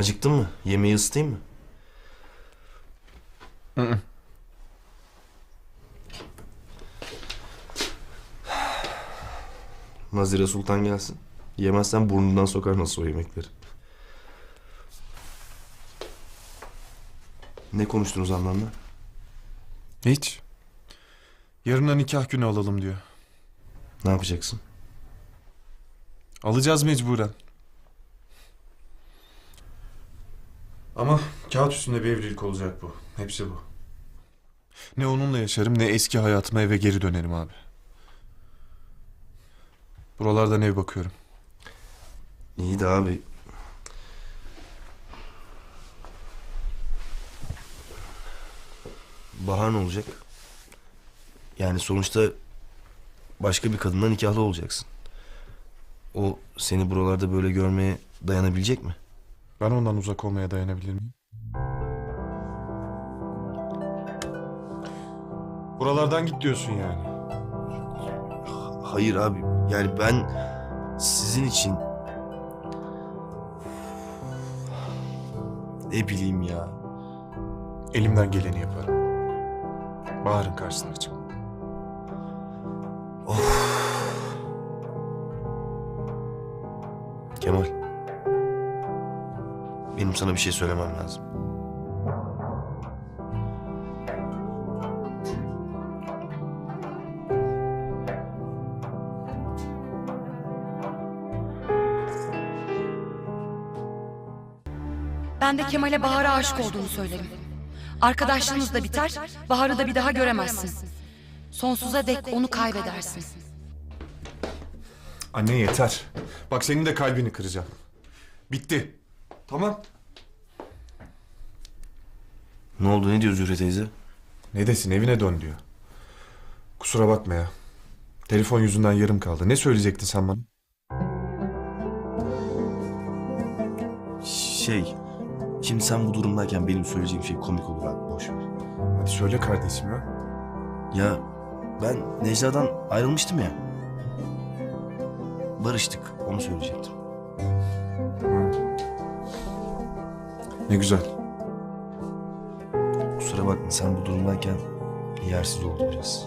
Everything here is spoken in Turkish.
Acıktın mı? Yemeği ısıtayım mı? Nazire Sultan gelsin. Yemezsen burnundan sokar nasıl o yemekleri. Ne konuştunuz Handan'la? Hiç. Yarına nikah günü alalım diyor. Ne yapacaksın? Alacağız mecburen. Ama kağıt üstünde bir evlilik olacak bu. Hepsi bu. Ne onunla yaşarım ne eski hayatıma eve geri dönerim abi. Buralardan ev bakıyorum. İyi de abi. Bahar ne olacak? Yani sonuçta başka bir kadınla nikahlı olacaksın. O seni buralarda böyle görmeye dayanabilecek mi? Ben ondan uzak olmaya dayanabilir miyim? Buralardan git diyorsun yani. Hayır abi. Yani ben sizin için ne bileyim ya. Elimden geleni yaparım. Bahar'ın karşısına çık. Kemal. Benim sana bir şey söylemem lazım. Ben de Kemal'e Bahar'a aşık olduğunu söylerim. Arkadaşlığınız da biter, Bahar'ı da bir daha göremezsin. Sonsuza dek onu kaybedersin. Anne yeter. Bak senin de kalbini kıracağım. Bitti. Tamam. Ne oldu ne diyor Zühre teyze? Ne desin evine dön diyor. Kusura bakma ya. Telefon yüzünden yarım kaldı. Ne söyleyecektin sen bana? Şey, şimdi sen bu durumdayken benim söyleyeceğim şey komik olur abi boş ver. Hadi söyle kardeşim ya. Ya ben Necla'dan ayrılmıştım ya. Barıştık onu söyleyecektim. Ne güzel. Kusura bakma sen bu durumdayken yersiz oldu biraz.